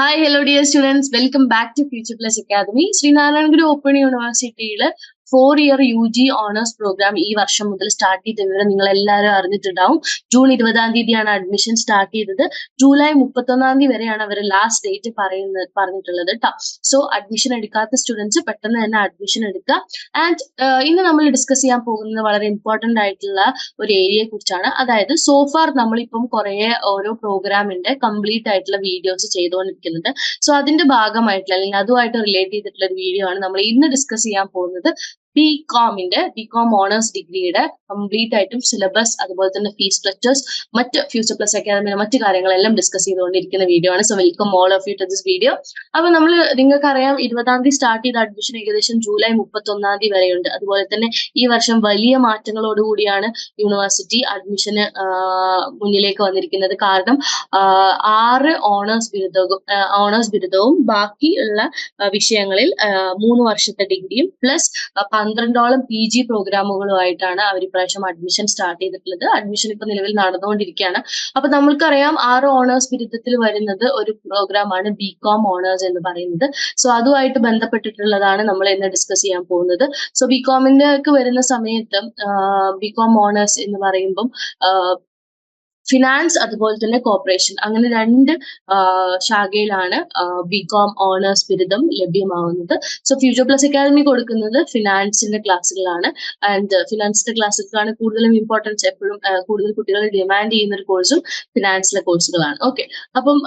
Hi hello dear students welcome back to future plus academy Sree Narayana Guru open യൂണിവേഴ്സിറ്റിയിൽ four year U G honours programme ഈ വർഷം മുതൽ start ചെയ്ത വിവരം നിങ്ങൾ എല്ലാവരും അറിഞ്ഞിട്ടുണ്ടാവും. ജൂൺ ഇരുപതാം തീയതിയാണ് അഡ്മിഷൻ സ്റ്റാർട്ട് ചെയ്തത്. ജൂലൈ മുപ്പത്തൊന്നാം തീയതി വരെയാണ് അവർ ലാസ്റ്റ് ഡേറ്റ് പറയുന്നത് പറഞ്ഞിട്ടുള്ളത് കേട്ടോ സോ അഡ്മിഷൻ എടുക്കാത്ത സ്റ്റുഡൻസ് പെട്ടെന്ന് തന്നെ അഡ്മിഷൻ എടുക്കുക. ആൻഡ് ഇന്ന് നമ്മൾ ഡിസ്കസ് ചെയ്യാൻ പോകുന്നത് വളരെ ഇമ്പോർട്ടന്റ് ആയിട്ടുള്ള ഒരു ഏരിയയെ കുറിച്ചാണ്. അതായത് സോഫാർ നമ്മളിപ്പം കുറെ ഓരോ പ്രോഗ്രാമിന്റെ കംപ്ലീറ്റ് ആയിട്ടുള്ള വീഡിയോസ് ചെയ്തുകൊണ്ടിരിക്കുന്നുണ്ട് സോ അതിന്റെ ഭാഗമായിട്ടുള്ള അല്ലെങ്കിൽ അതുമായിട്ട് റിലേറ്റ് ചെയ്തിട്ടുള്ള ഒരു വീഡിയോ ആണ് നമ്മൾ ഇന്ന് ഡിസ്കസ് ചെയ്യാൻ പോകുന്നത്. ബി കോമിന്റെ ബി കോം ഓണേഴ്സ് ഡിഗ്രിയുടെ കംപ്ലീറ്റ് ആയിട്ടും സിലബസ് അതുപോലെ തന്നെ ഫീസ് സ്ട്രക്ചേഴ്സ് മറ്റ് ഫ്യൂച്ചർ പ്ലസ് അക്കാദമിയുടെ മറ്റ് കാര്യങ്ങളെല്ലാം ഡിസ്കസ് ചെയ്തുകൊണ്ടിരിക്കുന്ന വീഡിയോ ആണ്. So welcome all of you to this video അപ്പൊ നമ്മൾ നിങ്ങൾക്ക് അറിയാം ഇരുപതാം തീയതി സ്റ്റാർട്ട് ചെയ്ത അഡ്മിഷൻ ഏകദേശം ജൂലൈ മുപ്പത്തി ഒന്നാം തീയതി വരെയുണ്ട്. അതുപോലെ തന്നെ ഈ വർഷം വലിയ മാറ്റങ്ങളോടുകൂടിയാണ് യൂണിവേഴ്സിറ്റി അഡ്മിഷന് മുന്നിലേക്ക് വന്നിരിക്കുന്നത്. കാരണം ആറ് ഓണേഴ്സ് ബിരുദവും ഓണേഴ്സ് ബിരുദവും ബാക്കിയുള്ള വിഷയങ്ങളിൽ മൂന്ന് വർഷത്തെ ഡിഗ്രിയും പ്ലസ് പന്ത്രണ്ടോളം പി ജി പ്രോഗ്രാമുകളുമായിട്ടാണ് അവർ ഇപ്രാവശ്യം അഡ്മിഷൻ സ്റ്റാർട്ട് ചെയ്തിട്ടുള്ളത്. അഡ്മിഷൻ ഇപ്പൊ നിലവിൽ നടന്നുകൊണ്ടിരിക്കുകയാണ്. അപ്പൊ നമ്മൾക്കറിയാം ആറ് ഓണേഴ്സ് ബിരുദത്തിൽ വരുന്നത് ഒരു പ്രോഗ്രാമാണ് ബി കോം ഓണേഴ്സ് എന്ന് പറയുന്നത്. സോ അതുമായിട്ട് ബന്ധപ്പെട്ടിട്ടുള്ളതാണ് നമ്മൾ ഇന്ന് ഡിസ്കസ് ചെയ്യാൻ പോകുന്നത്. സോ ബി കോമിന്റെ വരുന്ന സമയത്ത് ബി കോം ഓണേഴ്സ് എന്ന് പറയുമ്പം ഫിനാൻസ് അതുപോലെ തന്നെ കോർപ്പറേഷൻ അങ്ങനെ രണ്ട് ശാഖയിലാണ് ബി കോം ഓണേഴ്സ് ബിരുദം ലഭ്യമാവുന്നത്. സോ ഫ്യൂച്ചർ പ്ലസ് അക്കാദമി കൊടുക്കുന്നത് ഫിനാൻസിന്റെ ക്ലാസ്സുകളാണ് ആൻഡ് ഫിനാൻസിന്റെ ക്ലാസ്സുകളാണ് കൂടുതലും ഇമ്പോർട്ടൻസ് എപ്പോഴും കൂടുതൽ കുട്ടികൾ ഡിമാൻഡ് ചെയ്യുന്ന ഒരു കോഴ്സും ഫിനാൻസിലെ കോഴ്സുകളാണ് ഓക്കെ അപ്പം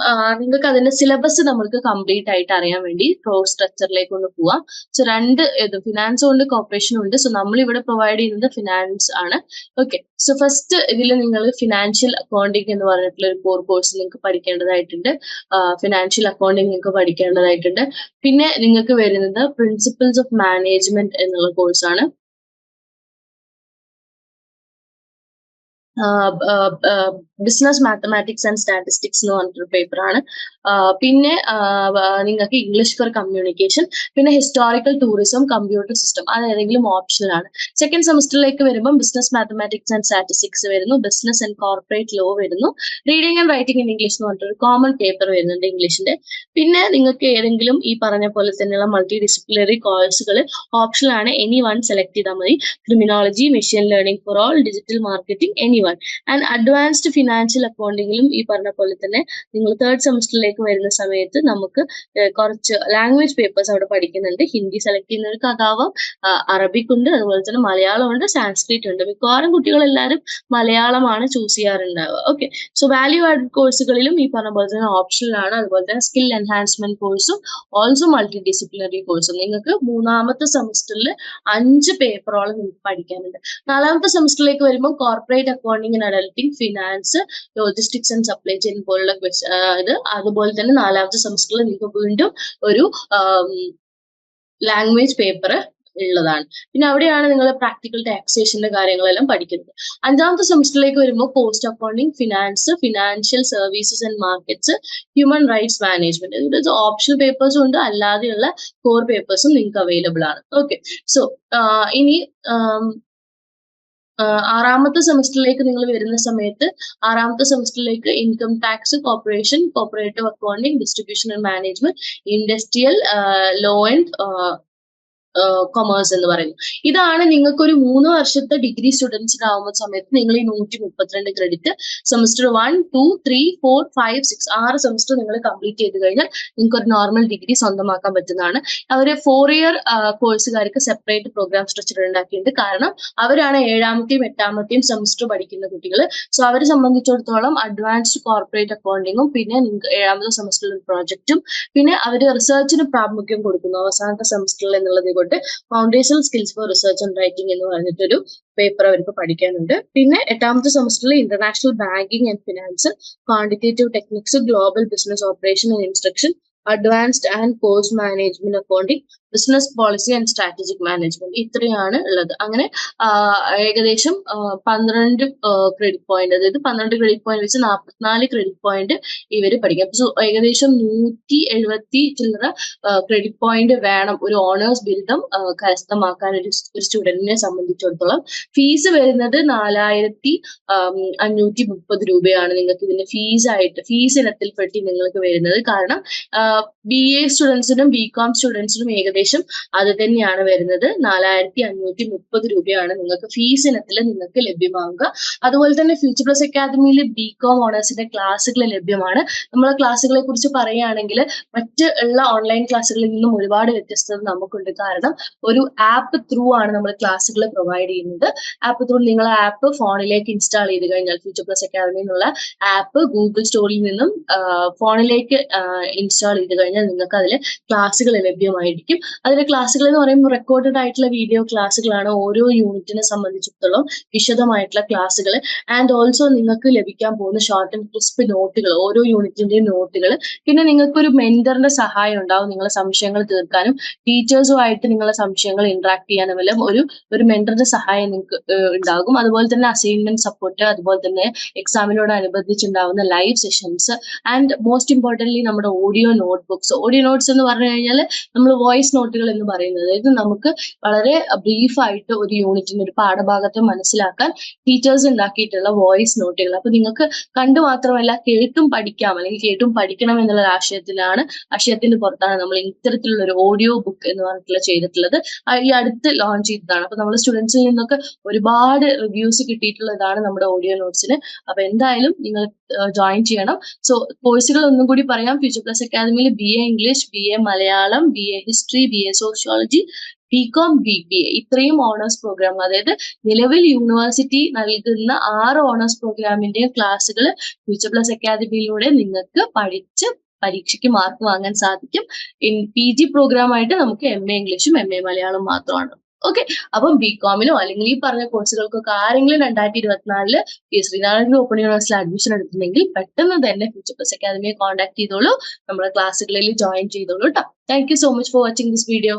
നിങ്ങൾക്ക് അതിന്റെ സിലബസ് നമുക്ക് കംപ്ലീറ്റ് ആയിട്ട് അറിയാൻ വേണ്ടി പ്രോ സ്ട്രക്ചറിലേക്ക് ഒന്ന് പോവാം. സോ രണ്ട് ഇത് ഫിനാൻസും ഉണ്ട് കോർപ്പറേഷനും ഉണ്ട്. സോ നമ്മൾ ഇവിടെ പ്രൊവൈഡ് ചെയ്യുന്നത് ഫിനാൻസ് ആണ്. ഓക്കെ സോ ഫസ്റ്റ് ഇതിൽ നിങ്ങൾ ഫിനാൻഷ്യൽ അക്കൗണ്ടിങ് എന്ന് പറഞ്ഞിട്ടുള്ള ഒരു കോർ കോഴ്സ് നിങ്ങൾക്ക് പഠിക്കേണ്ടതായിട്ടുണ്ട്. ഫിനാൻഷ്യൽ അക്കൗണ്ടിങ് നിങ്ങൾക്ക് പഠിക്കേണ്ടതായിട്ടുണ്ട്. പിന്നെ നിങ്ങൾക്ക് വരുന്നത് പ്രിൻസിപ്പിൾസ് ഓഫ് മാനേജ്മെന്റ് എന്നുള്ള കോഴ്സാണ് ബിസിനസ് മാത്തമാറ്റിക്സ് ആൻഡ് സ്റ്റാറ്റിസ്റ്റിക്സ് എന്ന് പറഞ്ഞിട്ടൊരു പേപ്പറാണ് പിന്നെ നിങ്ങൾക്ക് ഇംഗ്ലീഷ് ഫോർ കമ്മ്യൂണിക്കേഷൻ പിന്നെ ഹിസ്റ്റോറിക്കൽ ടൂറിസം കമ്പ്യൂട്ടർ സിസ്റ്റം അത് ഏതെങ്കിലും ഓപ്ഷനിലാണ് സെക്കൻഡ് സെമസ്റ്ററിലേക്ക് വരുമ്പോൾ ബിസിനസ് മാത്തമാറ്റിക്സ് ആൻഡ് സ്റ്റാറ്റിസ്റ്റിക്സ് വരുന്നു ബിസിനസ് ആൻഡ് കോർപ്പറേറ്റ് ലോ വരുന്നു. Reading and writing in English എന്ന് പറഞ്ഞിട്ടൊരു കോമൺ പേപ്പർ വരുന്നുണ്ട് ഇംഗ്ലീഷിന്റെ പിന്നെ നിങ്ങൾക്ക് ഏതെങ്കിലും ഈ പറഞ്ഞ പോലെ തന്നെയുള്ള മൾട്ടി ഡിസിപ്ലിനറി കോഴ്സുകൾ ഓപ്ഷനിലാണ് എനി വൺ സെലക്ട് ചെയ്താൽ മതി. Criminology machine learning for all digital marketing any one and advanced financial അക്കൗണ്ടിങ്ങിലും ഈ പറഞ്ഞ പോലെ തന്നെ നിങ്ങൾ തേർഡ് സെമസ്റ്ററിലേക്ക് വരുന്ന സമയത്ത് നമുക്ക് കുറച്ച് ലാംഗ്വേജ് പേപ്പേഴ്സ് അവിടെ പഠിക്കുന്നുണ്ട്. ഹിന്ദി സെലക്ട് ചെയ്യുന്നവർക്ക് അതാവാം അറബിക് ഉണ്ട് അതുപോലെ തന്നെ മലയാളം ഉണ്ട് സാൻസ്ക്രിറ്റ് ഉണ്ട്. മിക്കവാറും കുട്ടികളെല്ലാവരും മലയാളമാണ് ചൂസ് ചെയ്യാറുണ്ടാവുക. ഓക്കെ സോ വാല്യൂ ആഡ് കോഴ്സുകളിലും ഈ പറഞ്ഞ പോലെ തന്നെ ഓപ്ഷനിലാണ് അതുപോലെ തന്നെ സ്കിൽ എൻഹാൻസ്മെന്റ് കോഴ്സും ഓൾസോ മൾട്ടി ഡിസിപ്ലിനറി കോഴ്സും നിങ്ങൾക്ക് മൂന്നാമത്തെ സെമസ്റ്ററിൽ അഞ്ച് പേപ്പറോളം നിങ്ങൾക്ക് പഠിക്കാനുണ്ട്. നാലാമത്തെ സെമസ്റ്ററിലേക്ക് വരുമ്പോൾ corporate accounting and അഡൽട്ടിങ് finance logistics and supply chain പോലുള്ള ഇത് അതുപോലെ തന്നെ നാലാമത്തെ സെമസ്റ്ററിൽ നിങ്ങൾക്ക് വീണ്ടും ഒരു ലാംഗ്വേജ് പേപ്പർ ഉള്ളതാണ്. പിന്നെ അവിടെയാണ് നിങ്ങൾ പ്രാക്ടിക്കൽ ടാക്സേഷന്റെ കാര്യങ്ങളെല്ലാം പഠിക്കുന്നത്. അഞ്ചാമത്തെ സെമസ്റ്ററിലേക്ക് വരുമ്പോൾ post accounting finance financial services and markets human rights management ഇതിൽ ഓപ്ഷണൽ പേപ്പേഴ്സും ഉണ്ട് അല്ലാതെയുള്ള കോർ പേപ്പേഴ്സും നിങ്ങൾക്ക് അവൈലബിൾ ആണ്. ഓക്കെ സോ ഇനി ആറാമത്തെ സെമസ്റ്ററിലേക്ക് നിങ്ങൾ വരുന്ന സമയത്ത് ആറാമത്തെ സെമസ്റ്ററിലേക്ക് income tax corporation corporative accounting distribution and management industrial law and commerce എന്ന് പറയുന്നു ഇതാണ് നിങ്ങൾക്ക് ഒരു മൂന്ന് വർഷത്തെ ഡിഗ്രി സ്റ്റുഡൻസിന് ആവുന്ന സമയത്ത് നിങ്ങൾ ഈ നൂറ്റി മുപ്പത്തിരണ്ട് credit semester one two three four five six ആറ് സെമസ്റ്റർ നിങ്ങൾ കംപ്ലീറ്റ് ചെയ്ത് കഴിഞ്ഞാൽ നിങ്ങൾക്ക് ഒരു നോർമൽ ഡിഗ്രി സ്വന്തമാക്കാൻ പറ്റുന്നതാണ്. അവർ ഫോർ ഇയർ കോഴ്സുകാർക്ക് സെപ്പറേറ്റ് പ്രോഗ്രാം സ്ട്രക്ചർ ഉണ്ടാക്കിയിട്ടുണ്ട്. കാരണം അവരാണ് ഏഴാമത്തെയും എട്ടാമത്തെയും സെമസ്റ്റർ പഠിക്കുന്ന കുട്ടികൾ. സോ അവരെ സംബന്ധിച്ചിടത്തോളം അഡ്വാൻസ്ഡ് കോർപ്പറേറ്റ് അക്കൗണ്ടിങ്ങും പിന്നെ നിങ്ങൾക്ക് ഏഴാമത്തെ സെമസ്റ്ററിൽ പ്രോജക്റ്റും പിന്നെ അവർ റിസർച്ചിന് പ്രാമുഖ്യം കൊടുക്കുന്നു അവസാനത്തെ സെമസ്റ്ററിൽ എന്നുള്ളത് കൊണ്ട് foundational skills for research and writing എന്ന് പറഞ്ഞിട്ടൊരു പേപ്പർ അവർക്ക് പഠിക്കാനുണ്ട്. പിന്നെ എട്ടാമത്തെ സെമസ്റ്ററിൽ international banking and finance quantitative techniques global business operation and instruction advanced and course management accounting business policy and strategic management ഇത്രയാണ് ഉള്ളത്. അങ്ങനെ ഏകദേശം പന്ത്രണ്ട് ക്രെഡിറ്റ് പോയിന്റ് അതായത് പന്ത്രണ്ട് ക്രെഡിറ്റ് പോയിന്റ് വെച്ച് നാൽപ്പത്തിനാല് ക്രെഡിറ്റ് പോയിന്റ് ഇവർ പഠിക്കും. സോ ഏകദേശം നൂറ്റി എഴുപത്തി ചില്ലറ ക്രെഡിറ്റ് പോയിന്റ് വേണം ഒരു ഓണേഴ്സ് ബിരുദം കരസ്ഥമാക്കാൻ ഒരു സ്റ്റുഡന്റിനെ സംബന്ധിച്ചിടത്തോളം. ഫീസ് വരുന്നത് നാലായിരത്തി അഞ്ഞൂറ്റി മുപ്പത് രൂപയാണ് നിങ്ങൾക്ക് ഇതിന്റെ ഫീസ് ആയിട്ട് ഫീസ് ഇനത്തിൽപ്പെട്ടി നിങ്ങൾക്ക് വരുന്നത്. കാരണം ബി എ സ്റ്റുഡൻസിനും ബി കോം സ്റ്റുഡൻസിനും ഏകദേശം അത് തന്നെയാണ് വരുന്നത്. നാലായിരത്തി അഞ്ഞൂറ്റി മുപ്പത് രൂപയാണ് നിങ്ങൾക്ക് ഫീസ് ഇനത്തിൽ നിങ്ങൾക്ക് ലഭ്യമാവുക. അതുപോലെ തന്നെ ഫ്യൂച്ചർ പ്ലസ് അക്കാദമിയിൽ ബി കോം ഓണേഴ്സിന്റെ ക്ലാസ്സുകൾ ലഭ്യമാണ്. നമ്മളെ ക്ലാസ്സുകളെ കുറിച്ച് പറയുകയാണെങ്കിൽ മറ്റ് ഉള്ള ഓൺലൈൻ ക്ലാസ്സുകളിൽ നിന്നും ഒരുപാട് വ്യത്യസ്തത നമുക്കുണ്ട്. കാരണം ഒരു ആപ്പ് ത്രൂ ആണ് നമ്മൾ ക്ലാസ്സുകൾ പ്രൊവൈഡ് ചെയ്യുന്നത്. ആപ്പ് ത്രൂ നിങ്ങൾ ആപ്പ് ഫോണിലേക്ക് ഇൻസ്റ്റാൾ ചെയ്ത് കഴിഞ്ഞാൽ ഫ്യൂച്ചർ പ്ലസ് അക്കാദമി എന്നുള്ള ആപ്പ് ഗൂഗിൾ സ്റ്റോറിൽ നിന്നും ഫോണിലേക്ക് ഇൻസ്റ്റാൾ ചെയ്ത് കഴിഞ്ഞാൽ നിങ്ങൾക്ക് അതിൽ ക്ലാസ്സുകൾ ലഭ്യമായിരിക്കും. അതിലെ ക്ലാസ്സുകൾ എന്ന് പറയുമ്പോൾ റെക്കോർഡഡ് ആയിട്ടുള്ള വീഡിയോ ക്ലാസ്സുകളാണ് ഓരോ യൂണിറ്റിനെ സംബന്ധിച്ചിടത്തോളം വിശദമായിട്ടുള്ള ക്ലാസ്സുകൾ ആൻഡ് ഓൾസോ നിങ്ങൾക്ക് ലഭിക്കാൻ പോകുന്ന ഷോർട്ട് ആൻഡ് ക്രിസ്പ് നോട്ടുകൾ ഓരോ യൂണിറ്റിന്റെയും നോട്ടുകൾ പിന്നെ നിങ്ങൾക്ക് ഒരു മെന്ററിന്റെ സഹായം ഉണ്ടാവും നിങ്ങളെ സംശയങ്ങൾ തീർക്കാനും. ടീച്ചേഴ്സുമായിട്ട് നിങ്ങളെ സംശയങ്ങൾ ഇന്ററാക്ട് ചെയ്യാനും എല്ലാം ഒരു ഒരു മെന്ററിന്റെ സഹായം നിങ്ങൾക്ക് ഉണ്ടാകും. അതുപോലെ തന്നെ അസൈൻമെന്റ് സപ്പോർട്ട് അതുപോലെ തന്നെ എക്സാമിനോടനുബന്ധിച്ചുണ്ടാവുന്ന live sessions and most importantly നമ്മുടെ audio note books audio notes എന്ന് പറഞ്ഞു കഴിഞ്ഞാൽ നമ്മൾ വോയിസ് നോട്ടുകൾ എന്ന് പറയുന്നത്. അതായത് നമുക്ക് വളരെ ബ്രീഫായിട്ട് ഒരു യൂണിറ്റിന്റെ ഒരു പാഠഭാഗത്തെ മനസ്സിലാക്കാൻ ടീച്ചേഴ്സ് ഉണ്ടാക്കിയിട്ടുള്ള വോയിസ് നോട്ടുകൾ അപ്പൊ നിങ്ങൾക്ക് കണ്ടു മാത്രമല്ല കേട്ടും പഠിക്കാം. അല്ലെങ്കിൽ കേട്ടും പഠിക്കണം എന്നുള്ള ആശയത്തിലാണ് ആശയത്തിന്റെ പുറത്താണ് നമ്മൾ ഇത്തരത്തിലുള്ള ഒരു ഓഡിയോ ബുക്ക് എന്ന് പറഞ്ഞിട്ടുള്ള ചെയ്തിട്ടുള്ളത്. ഈ അടുത്ത് ലോഞ്ച് ചെയ്തതാണ്. അപ്പൊ നമ്മൾ സ്റ്റുഡൻസിൽ നിന്നൊക്കെ ഒരുപാട് റിവ്യൂസ് കിട്ടിയിട്ടുള്ളതാണ് നമ്മുടെ ഓഡിയോ നോട്ട്സിന് അപ്പൊ എന്തായാലും നിങ്ങൾ ജോയിൻ ചെയ്യണം. സോ കോഴ്സുകൾ ഒന്നും കൂടി പറയാം. ഫ്യൂച്ചർ പ്ലസ് അക്കാദമിയിൽ B A English B A Malayalam B A history B A sociology B com B B A ഇത്രയും ഓണേഴ്സ് പ്രോഗ്രാം അതായത് നിലവിൽ യൂണിവേഴ്സിറ്റി നൽകുന്ന ആറ് ഓണേഴ്സ് പ്രോഗ്രാമിന്റെയും ക്ലാസ്സുകൾ ഫ്യൂച്ചർ പ്ലസ് അക്കാദമിയിലൂടെ നിങ്ങൾക്ക് പഠിച്ച് പരീക്ഷയ്ക്ക് മാർക്ക് വാങ്ങാൻ സാധിക്കും. ഇൻ പി ജി പ്രോഗ്രാം ആയിട്ട് നമുക്ക് എം എ ഇംഗ്ലീഷും എം എ മലയാളം മാത്രമാണ്. ഓക്കെ അപ്പം ബി കോമിനോ അല്ലെങ്കിൽ ഈ പറഞ്ഞ കോഴ്സുകൾക്കൊക്കെ ആരെങ്കിലും രണ്ടായിരത്തി ഇരുപത്തിനാലിൽ ഈ ശ്രീനാരായണ ഓപ്പൺ യൂണിവേഴ്സിൽ അഡ്മിഷൻ എടുത്തിട്ടുണ്ടെങ്കിൽ പെട്ടെന്ന് തന്നെ ഫ്യൂച്ചർ പ്ലസ് അക്കാദമിയെ കോൺടാക്ട് ചെയ്തോളൂ. നമ്മുടെ ക്ലാസ്സുകളിൽ ജോയിൻ ചെയ്തോളൂ കേട്ടോ thank you so much for watching this video